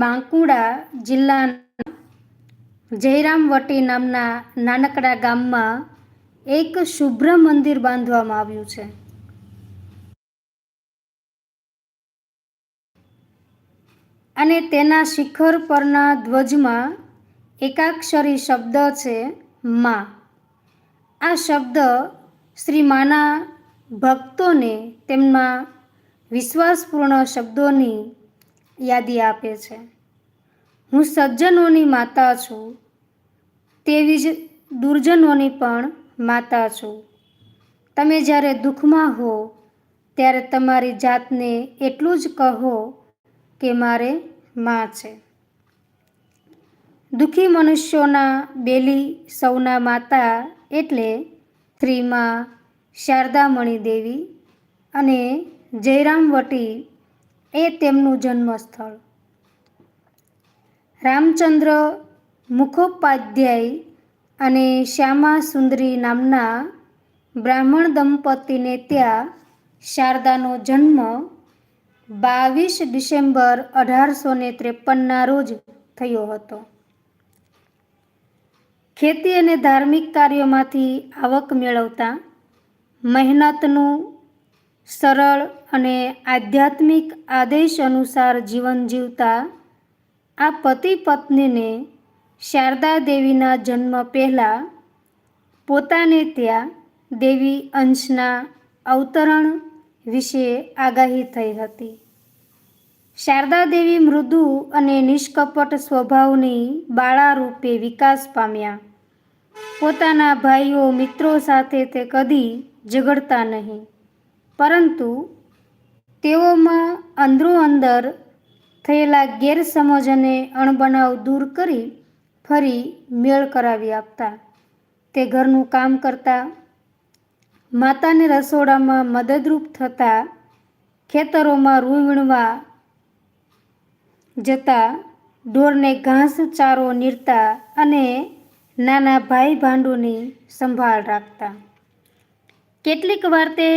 બાંકુડા જિલ્લાના જયરામવટી નામના નાનકડા ગામમાં એક શુભ્ર મંદિર બાંધવામાં આવ્યું છે. અને તેના શિખર પરના ધ્વજમાં એકાક્ષરી શબ્દ છે, માં આ શબ્દ શ્રી માના ભક્તોને તેમના વિશ્વાસપૂર્ણ શબ્દોની યાદી આપે છે. હું સજ્જનોની માતા છું, તેવી જ દુર્જનોની પણ માતા છું. તમે જ્યારે દુઃખમાં હો, ત્યારે તમારી જાતને એટલું જ કહો કે મારે માં છે. દુઃખી મનુષ્યોના બેલી સૌના માતા એટલે શ્રીમાં શારદામણી દેવી અને જયરામવટી એ તેમનું જન્મસ્થળ. રામચંદ્ર મુખોપાધ્યાય અને શ્યામા સુંદરી નામના બ્રાહ્મણ દંપતીને ત્યાં શારદાનો જન્મ બાવીસ ડિસેમ્બર અઢારસો ને ત્રેપનના રોજ થયો હતો. ખેતી અને ધાર્મિક કાર્યોમાંથી આવક મેળવતા મહેનતનું સરળ અને આધ્યાત્મિક આદેશ અનુસાર જીવન જીવતા, આ પતિ પત્નીને શારદા દેવીના જન્મ પહેલાં પોતાને ત્યાં દેવી અંશના અવતરણ વિશે આગાહી થઈ હતી. શારદા દેવી મૃદુ અને નિષ્કપટ સ્વભાવની બાળા રૂપે વિકાસ પામ્યા. પોતાના ભાઈઓ મિત્રો સાથે તે કદી ઝઘડતા નહીં. પરંતુ તેઓમાં અંદરો અંદર થયેલા ગેરસમજ અને અણબનાવ દૂર કરી ફરી મેળ કરાવી આપતા. તે ઘરનું કામ કરતા, માતાને રસોડામાં મદદરૂપ થતા, ખેતરોમાં રૂ વીણવા જતા, ઢોરને ઘાસ ચારો નીરતા અને નાના ભાઈ ભાંડુની સંભાળ રાખતા. કેટલીક વાર તે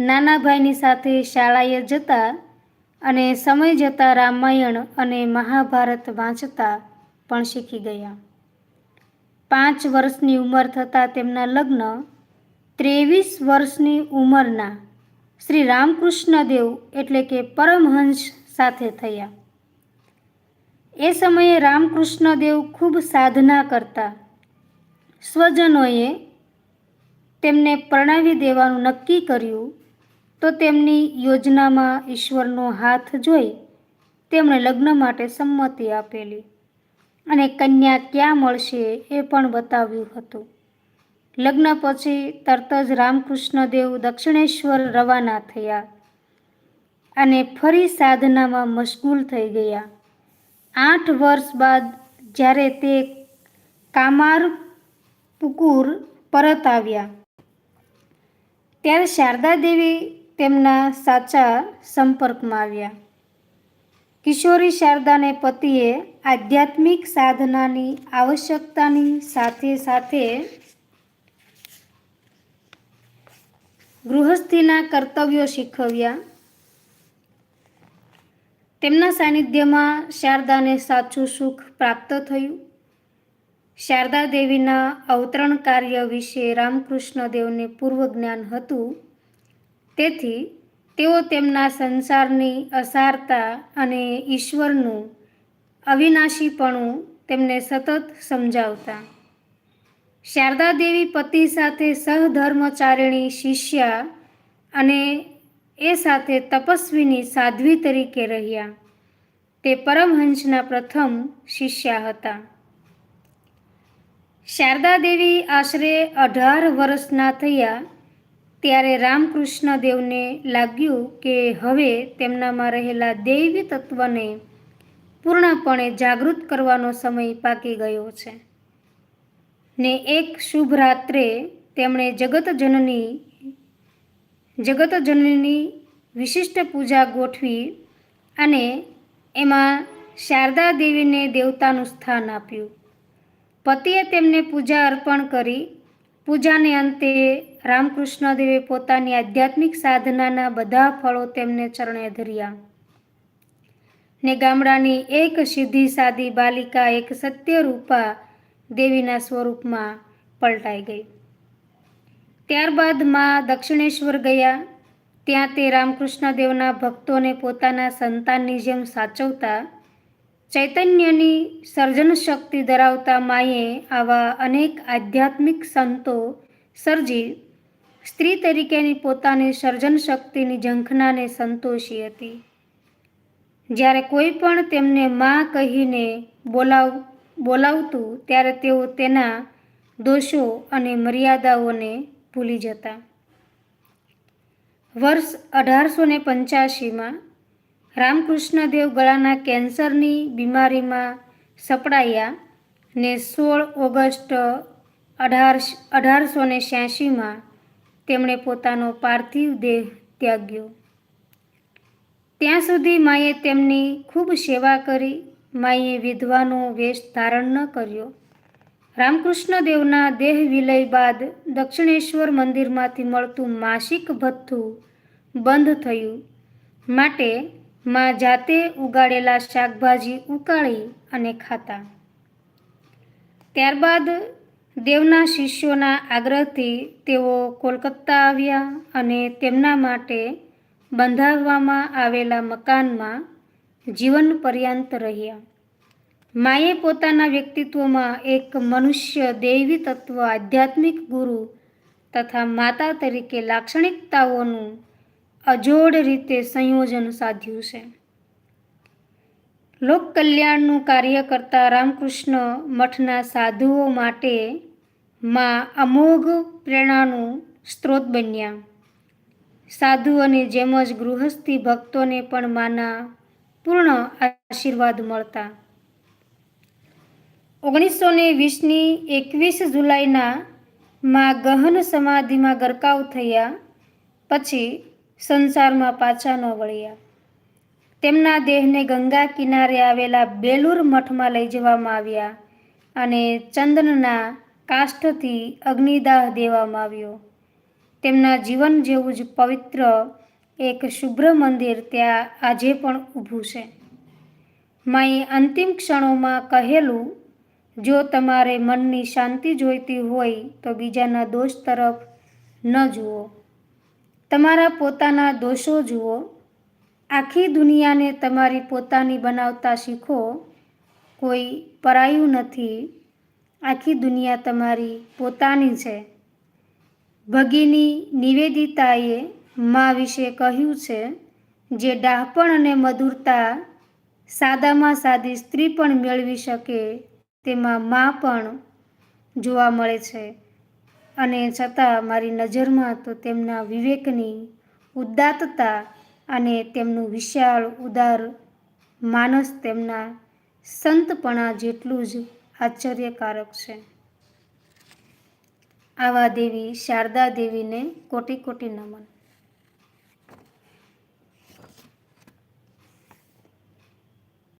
નાના ભાઈની સાથે શાળાએ જતા અને સમય જતાં રામાયણ અને મહાભારત વાંચતા પણ શીખી ગયા. પાંચ વર્ષની ઉંમર થતાં તેમના લગ્ન ત્રેવીસ વર્ષની ઉંમરના શ્રી રામકૃષ્ણ દેવ એટલે કે પરમહંસ સાથે થયા. એ સમયે રામકૃષ્ણ દેવ ખૂબ સાધના કરતા. સ્વજનોએ તેમને પરણાવી દેવાનું નક્કી કર્યું તો તેમની યોજનામાં ઈશ્વરનો હાથ જોઈ તેમણે લગ્ન માટે સંમતિ આપેલી અને કન્યા ક્યાં મળશે એ પણ બતાવ્યું હતું. લગ્ન પછી તરત જ રામકૃષ્ણદેવ દક્ષિણેશ્વર રવાના થયા અને ફરી સાધનામાં મશગુલ થઈ ગયા. આઠ વર્ષ બાદ જ્યારે તે કામાર પુકુર પરત આવ્યા, ત્યારે શારદા દેવી તેમના સાચા સંપર્કમાં આવ્યા. કિશોરી શારદાને પતિએ આધ્યાત્મિક સાધનાની આવશ્યકતાની સાથે સાથે ગૃહસ્થીના કર્તવ્યો શીખવ્યા. તેમના સાનિધ્યમાં શારદાને સાચું સુખ પ્રાપ્ત થયું. શારદા દેવીના અવતરણ કાર્ય વિશે રામકૃષ્ણ દેવને પૂર્વ જ્ઞાન હતું. તેથી તેઓ તેમના સંસારની અસારતા અને ઈશ્વરનું અવિનાશીપણું તેમને સતત સમજાવતા. શારદા દેવી પતિ સાથે સહધર્મચારિણી શિષ્યા અને એ સાથે તપસ્વીની સાધ્વી તરીકે રહ્યા. તે પરમહંસના પ્રથમ શિષ્યા હતા. શારદા દેવી આશરે અઢાર વર્ષના થયા ત્યારે રામકૃષ્ણદેવને લાગ્યું કે હવે તેમનામાં રહેલા દૈવી તત્વને પૂર્ણપણે જાગૃત કરવાનો સમય પાકી ગયો છે. ને એક શુભ રાત્રે તેમણે જગતજનની જગતજનની વિશિષ્ટ પૂજા ગોઠવી અને એમાં શારદા દેવીને દેવતાનું સ્થાન આપ્યું. પતિએ તેમને પૂજા અર્પણ કરી પૂજાને અંતે રામકૃષ્ણદેવે પોતાની આધ્યાત્મિક સાધનાના બધા ફળો તેમને ચરણે ધર્યા. ને ગામડાની એક સીધી સાદી બાલિકા એક સત્યરૂપા દેવીના સ્વરૂપમાં પલટાઈ ગઈ. ત્યારબાદમાં દક્ષિણેશ્વર ગયા. ત્યાં તે રામકૃષ્ણદેવના ભક્તોને પોતાના સંતાનની જેમ સાચવતા ચૈતન્યની સર્જન શક્તિ ધરાવતા માએ આવા અનેક આધ્યાત્મિક સંતો સર્જી સ્ત્રી તરીકેની પોતાની સર્જન શક્તિની ઝંખનાને સંતોષી હતી. જ્યારે કોઈ પણ તેમને મા કહીને બોલાવ, બોલાવતું ત્યારે તેઓ તેના દોષો અને મર્યાદાઓને ભૂલી જતા. વર્ષ અઢારસો ને પંચ્યાસીમાં રામકૃષ્ણદેવ ગળાના કેન્સરની બીમારીમાં સપડાયા ને સોળ ઓગસ્ટ અઢાર અઢારસો ને છ્યાસીમાં તેમણે પોતાનો પાર્થિવ દેહ ત્યાગ્યો. ત્યાં સુધી માએ તેમની ખૂબ સેવા કરી માએ વિધવાનો વેશ ધારણ ન કર્યો. રામકૃષ્ણદેવના દેહ વિલય બાદ દક્ષિણેશ્વર મંદિરમાંથી મળતું માસિક ભથ્થું બંધ થયું. માટે માં જાતે ઉગાડેલા શાકભાજી ઉકાળી અને ખાતા. ત્યારબાદ દેવના શિષ્યોના આગ્રહથી તેઓ કોલકાતા આવ્યા અને તેમના માટે બંધાવવામાં આવેલા મકાનમાં જીવન પર્યંત રહ્યા. માએ પોતાના વ્યક્તિત્વમાં એક મનુષ્ય દૈવી તત્વ આધ્યાત્મિક ગુરુ તથા માતા તરીકે લાક્ષણિકતાઓનું અજોડ રીતે સંયોજન સાધ્યું છે. લોક કલ્યાણનું કાર્ય કરતા રામકૃષ્ણ મઠના સાધુઓ માટે માં અમોઘ પ્રેરણાનું સ્ત્રોત બન્યા. સાધુઓની જેમ જ ગૃહસ્થી ભક્તોને પણ માના પૂર્ણ આશીર્વાદ મળતા. ઓગણીસો ને વીસની એકવીસ જુલાઈના માં ગહન સમાધિમાં ગરકાવ થયા પછી સંસારમાં પાછા ન વળ્યા. તેમના દેહને ગંગા કિનારે આવેલા બેલુર મઠમાં લઈ જવામાં આવ્યા અને ચંદનના કાષ્ઠથી અગ્નિદાહ દેવામાં આવ્યો. તેમના જીવન જેવું જ પવિત્ર એક શુભ્ર મંદિર ત્યાં આજે પણ ઊભું છે. માએ અંતિમ ક્ષણોમાં કહેલું, જો તમારે મનની શાંતિ જોઈતી હોય તો બીજાના દોષ તરફ ન જુઓ. તમારા પોતાના દોષો જુઓ. આખી દુનિયાને તમારી પોતાની બનાવતા શીખો. કોઈ પરાયું નથી. આખી દુનિયા તમારી પોતાની છે. ભગીની નિવેદિતાએ મા વિશે કહ્યું છે જે ડાહપણ અને મધુરતા સાદામાં સાદી સ્ત્રી પણ મેળવી શકે તેમાં મા પણ જોવા મળે છે. અને છતાં મારી નજરમાં તો તેમના વિવેકની ઉદાત્તતા અને તેમનું વિશાળ ઉદાર માનસ તેમના સંતપણા જેટલું જ આશ્ચર્યકારક છે. આવા દેવી શારદા દેવીને કોટી કોટી નમન.